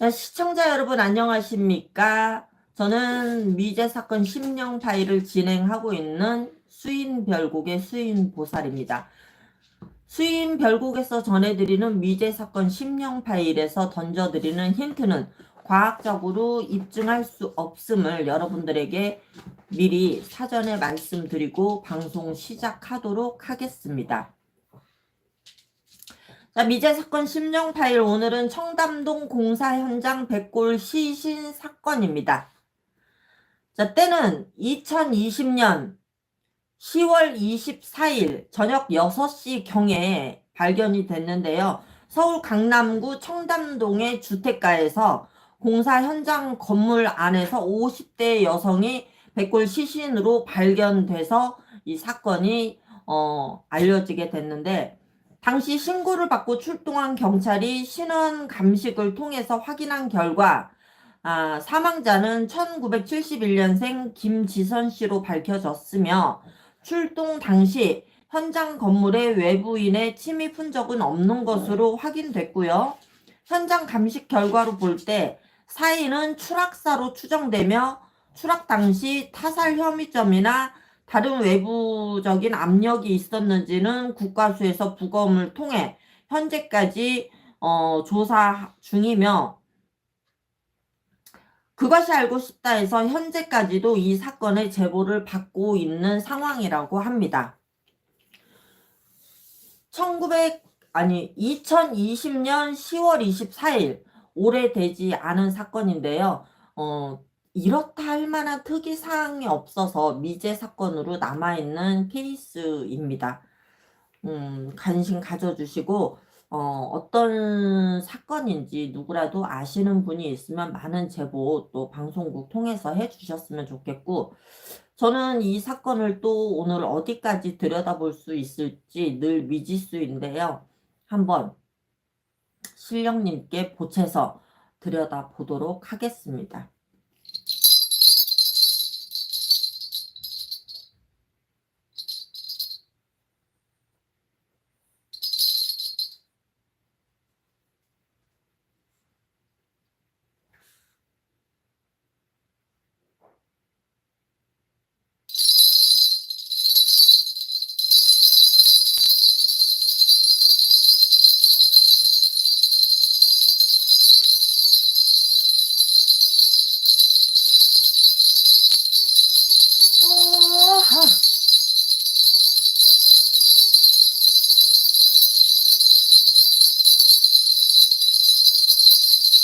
자, 시청자 여러분 안녕하십니까? 저는 미제 사건 심령 파일을 진행하고 있는 수인 별곡의 수인 보살입니다. 수인 별곡에서 전해드리는 미제 사건 심령 파일에서 던져드리는 힌트는 과학적으로 입증할 수 없음을 여러분들에게 미리 사전에 말씀드리고 방송 시작하도록 하겠습니다. 자, 미제 사건 심령 파일 오늘은 청담동 공사 현장 백골 시신 사건입니다. 자, 때는 2020년 10월 24일 저녁 6시 경에 발견이 됐는데요. 서울 강남구 청담동의 주택가에서 공사 현장 건물 안에서 50대 여성이 백골 시신으로 발견돼서 이 사건이 어, 알려지게 됐는데 당시 신고를 받고 출동한 경찰이 신원 감식을 통해서 확인한 결과 아, 사망자는 1971년생 김지선 씨로 밝혀졌으며 출동 당시 현장 건물의 외부인의 침입 흔적은 없는 것으로 확인됐고요. 현장 감식 결과로 볼 때 사인은 추락사로 추정되며 추락 당시 타살 혐의점이나 다른 외부적인 압력이 있었는지는 국과수에서 부검을 통해 현재까지 어, 조사 중이며 그것이 알고 싶다 해서 현재까지도 이 사건의 제보를 받고 있는 상황이라고 합니다. 1900 아니 2020년 10월 24일 오래되지 않은 사건인데요. 어, 이렇다 할 만한 특이 사항이 없어서 미제 사건으로 남아있는 케이스입니다. 음, 관심 가져주시고, 어, 어떤 사건인지 누구라도 아시는 분이 있으면 많은 제보 또 방송국 통해서 해주셨으면 좋겠고, 저는 이 사건을 또 오늘 어디까지 들여다볼 수 있을지 늘 미지수인데요. 한번 실령님께 보채서 들여다보도록 하겠습니다.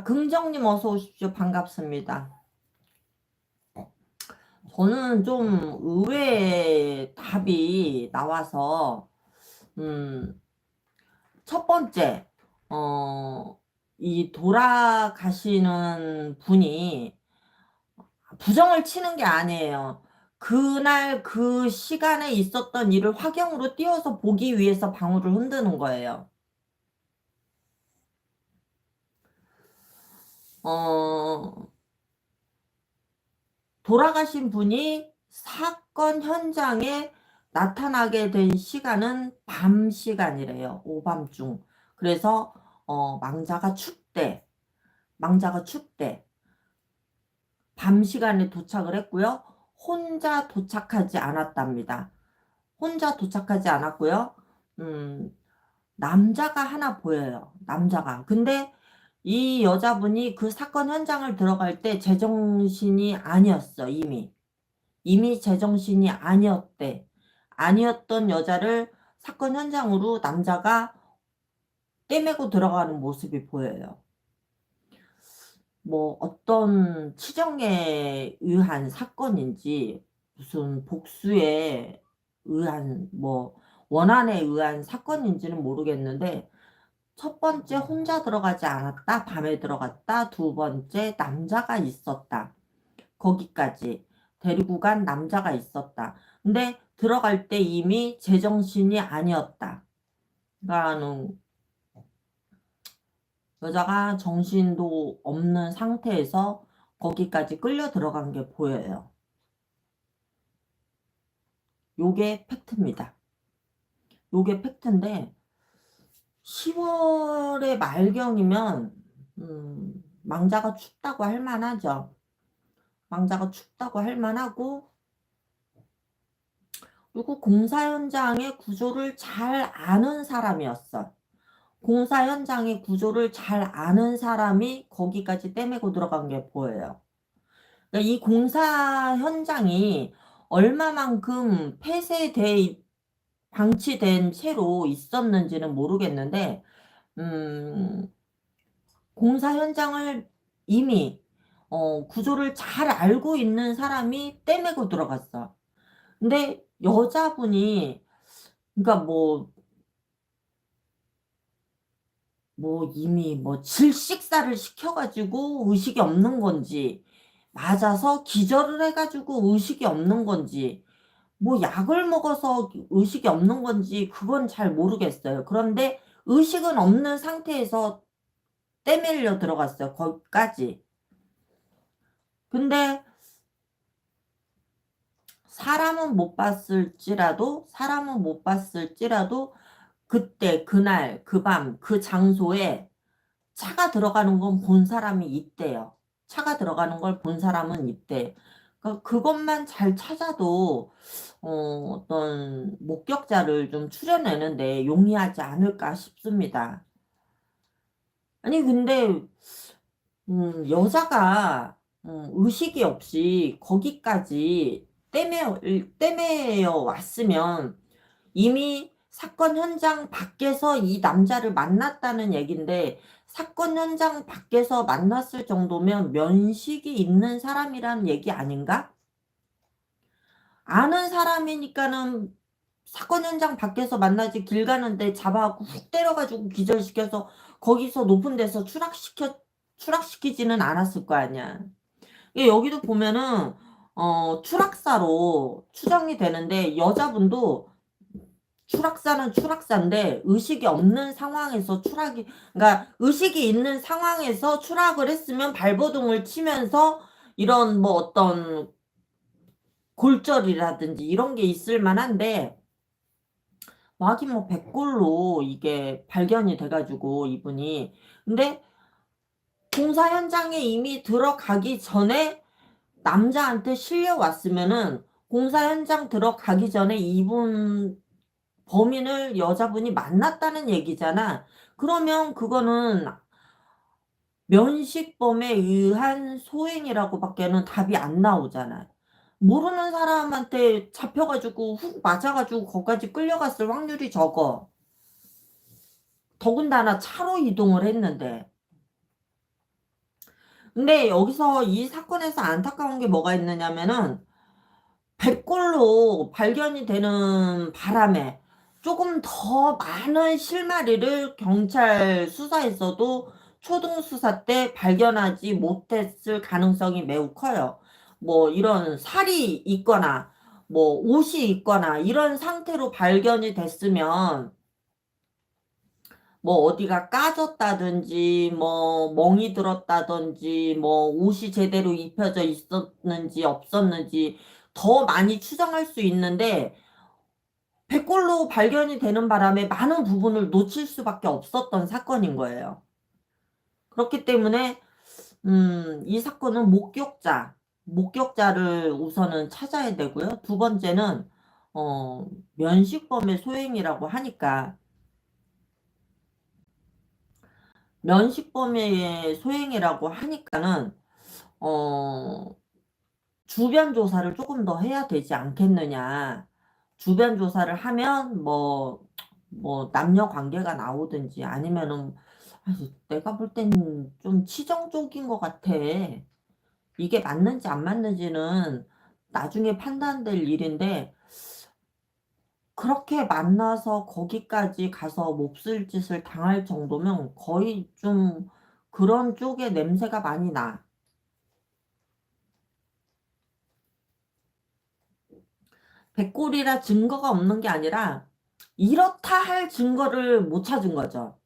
자, 긍정님 어서 오십시오. 반갑습니다. 저는 좀 의외의 답이 나와서, 음, 첫 번째, 어, 이 돌아가시는 분이 부정을 치는 게 아니에요. 그날 그 시간에 있었던 일을 화경으로 띄워서 보기 위해서 방울을 흔드는 거예요. 어, 돌아가신 분이 사건 현장에 나타나게 된 시간은 밤 시간이래요. 오밤중. 그래서 어, 망자가 춥대. 망자가 춥대. 밤 시간에 도착을 했고요. 혼자 도착하지 않았답니다. 혼자 도착하지 않았고요. 음, 남자가 하나 보여요. 남자가. 근데 이 여자분이 그 사건 현장을 들어갈 때 제정신이 아니었어, 이미. 이미 제정신이 아니었대. 아니었던 여자를 사건 현장으로 남자가 떼매고 들어가는 모습이 보여요. 뭐 어떤 치정에 의한 사건인지 무슨 복수에 의한 뭐 원한에 의한 사건인지는 모르겠는데 첫 번째 혼자 들어가지 않았다. 밤에 들어갔다. 두 번째 남자가 있었다. 거기까지 데리고 간 남자가 있었다. 근데 들어갈 때 이미 제정신이 아니었다. 라는 여자가 정신도 없는 상태에서 거기까지 끌려 들어간 게 보여요. 요게 팩트입니다. 요게 팩트인데 10월의 말경이면 음, 망자가 춥다고 할 만하죠. 망자가 춥다고 할 만하고 그리고 공사 현장의 구조를 잘 아는 사람이었어. 공사 현장의 구조를 잘 아는 사람이 거기까지 떼매고 들어간 게 보여요. 그러니까 이 공사 현장이 얼마만큼 폐쇄돼 방치된 채로 있었는지는 모르겠는데 음, 공사 현장을 이미 어, 구조를 잘 알고 있는 사람이 떼매고 들어갔어. 근데 여자분이 그러니까 뭐, 뭐 이미 뭐 질식사를 시켜가지고 의식이 없는 건지 맞아서 기절을 해가지고 의식이 없는 건지 뭐 약을 먹어서 의식이 없는 건지 그건 잘 모르겠어요. 그런데 의식은 없는 상태에서 떼밀려 들어갔어요. 거기까지. 근데 사람은 못 봤을지라도 사람은 못 봤을지라도 그때 그날 그 밤 그 장소에 차가 들어가는 건 본 사람이 있대요. 차가 들어가는 걸 본 사람은 있대. 그러니까 그것만 잘 찾아도 어, 떤 목격자를 좀 추려내는데 용이하지 않을까 싶습니다. 아니 근데 음, 여자가 음, 의식이 없이 거기까지 떼매어, 떼매어 왔으면 이미 사건 현장 밖에서 이 남자를 만났다는 얘긴데 사건 현장 밖에서 만났을 정도면 면식이 있는 사람이란 얘기 아닌가? 아는 사람이니까는 사건 현장 밖에서 만나지 길 가는데 잡아갖고 훅 때려가지고 기절시켜서 거기서 높은 데서 추락시켜 추락시키지는 않았을 거 아니야. 여기도 보면은 어, 추락사로 추정이 되는데 여자분도 추락사는 추락사인데 의식이 없는 상황에서 추락이 그러니까 의식이 있는 상황에서 추락을 했으면 발버둥을 치면서 이런 뭐 어떤 골절이라든지 이런 게 있을 만한데 막이 뭐 백골로 이게 발견이 돼가지고 이분이. 근데 공사 현장에 이미 들어가기 전에 남자한테 실려왔으면은 공사 현장 들어가기 전에 이분 범인을 여자분이 만났다는 얘기잖아. 그러면 그거는 면식범에 의한 소행이라고 밖에는 답이 안 나오잖아. 모르는 사람한테 잡혀가지고 훅 맞아가지고 거기까지 끌려갔을 확률이 적어. 더군다나 차로 이동을 했는데. 근데 여기서 이 사건에서 안타까운 게 뭐가 있느냐면은 백골로 발견이 되는 바람에 조금 더 많은 실마리를 경찰 수사에서도 초등 수사 때 발견하지 못했을 가능성이 매우 커요. 뭐 이런 살이 있거나 뭐 옷이 있거나 이런 상태로 발견이 됐으면 뭐 어디가 까졌다든지 뭐 멍이 들었다든지 뭐 옷이 제대로 입혀져 있었는지 없었는지 더 많이 추정할 수 있는데 백골로 발견이 되는 바람에 많은 부분을 놓칠 수밖에 없었던 사건인 거예요. 그렇기 때문에 음, 이 사건은 목격자, 목격자를 우선은 찾아야 되고요. 두 번째는 어, 면식범의 소행이라고 하니까 면식범의 소행이라고 하니까는 어, 주변 조사를 조금 더 해야 되지 않겠느냐. 주변 조사를 하면 뭐, 뭐 남녀 관계가 나오든지 아니면은 아니, 내가 볼 땐 좀 치정적인 것 같아. 이게 맞는지 안 맞는지는 나중에 판단될 일인데 그렇게 만나서 거기까지 가서 몹쓸 짓을 당할 정도면 거의 좀 그런 쪽의 냄새가 많이 나. 백골이라 증거가 없는 게 아니라 이렇다 할 증거를 못 찾은 거죠.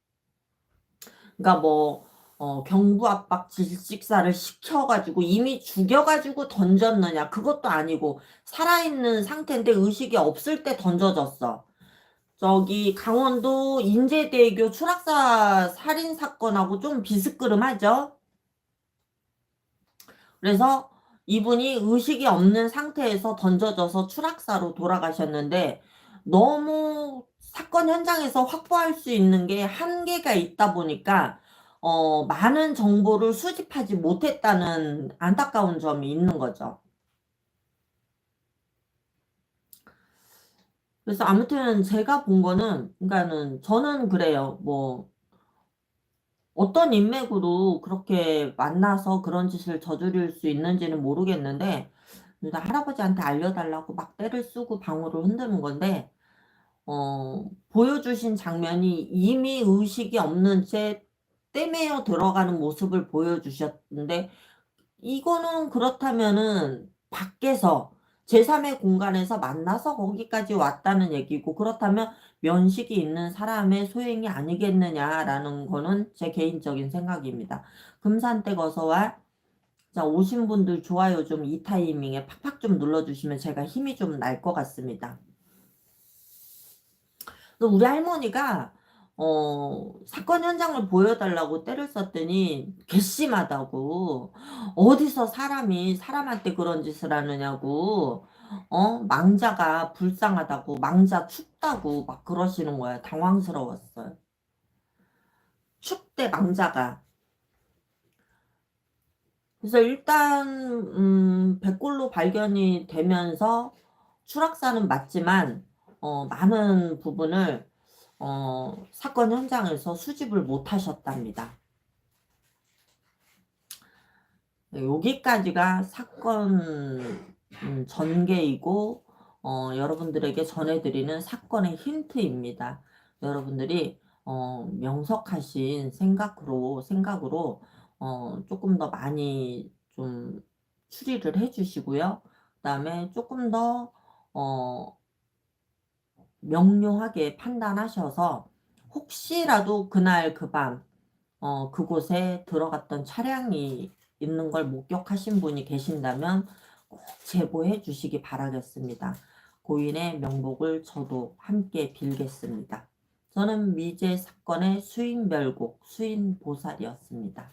그러니까 뭐 어, 경부 압박 질식사를 시켜가지고 이미 죽여가지고 던졌느냐 그것도 아니고 살아있는 상태인데 의식이 없을 때 던져졌어. 저기 강원도 인제대교 추락사 살인 사건하고 좀 비스끄름하죠. 그래서 이분이 의식이 없는 상태에서 던져져서 추락사로 돌아가셨는데 너무 사건 현장에서 확보할 수 있는 게 한계가 있다 보니까 어, 많은 정보를 수집하지 못했다는 안타까운 점이 있는 거죠. 그래서 아무튼 제가 본 거는, 그러니까는 저는 그래요. 뭐, 어떤 인맥으로 그렇게 만나서 그런 짓을 저지를 수 있는지는 모르겠는데, 일단 할아버지한테 알려달라고 막 때를 쓰고 방울을 흔드는 건데, 어, 보여주신 장면이 이미 의식이 없는 채 떼매어 들어가는 모습을 보여주셨는데, 이거는 그렇다면은 밖에서 제3의 공간에서 만나서 거기까지 왔다는 얘기고 그렇다면 면식이 있는 사람의 소행이 아니겠느냐라는 거는 제 개인적인 생각입니다. 금산댁 어서와 자 오신 분들 좋아요 좀 이 타이밍에 팍팍 좀 눌러주시면 제가 힘이 좀 날 것 같습니다. 우리 할머니가 어, 사건 현장을 보여달라고 때를 썼더니 괘씸하다고. 어디서 사람이 사람한테 그런 짓을 하느냐고. 어 망자가 불쌍하다고 망자 춥다고 막 그러시는 거야. 당황스러웠어요. 춥대 망자가. 그래서 일단 음, 백골로 발견이 되면서 추락사는 맞지만 어, 많은 부분을 어, 사건 현장에서 수집을 못 하셨답니다. 네, 여기까지가 사건 음, 전개이고 어, 여러분들에게 전해드리는 사건의 힌트입니다. 여러분들이 어, 명석하신 생각으로 생각으로 어, 조금 더 많이 좀 추리를 해주시고요. 그다음에 조금 더 어, 명료하게 판단하셔서 혹시라도 그날 그 밤, 어, 그곳에 들어갔던 차량이 있는 걸 목격하신 분이 계신다면 꼭 제보해 주시기 바라겠습니다. 고인의 명복을 저도 함께 빌겠습니다. 저는 미제 사건의 수인별곡, 수인 보살이었습니다.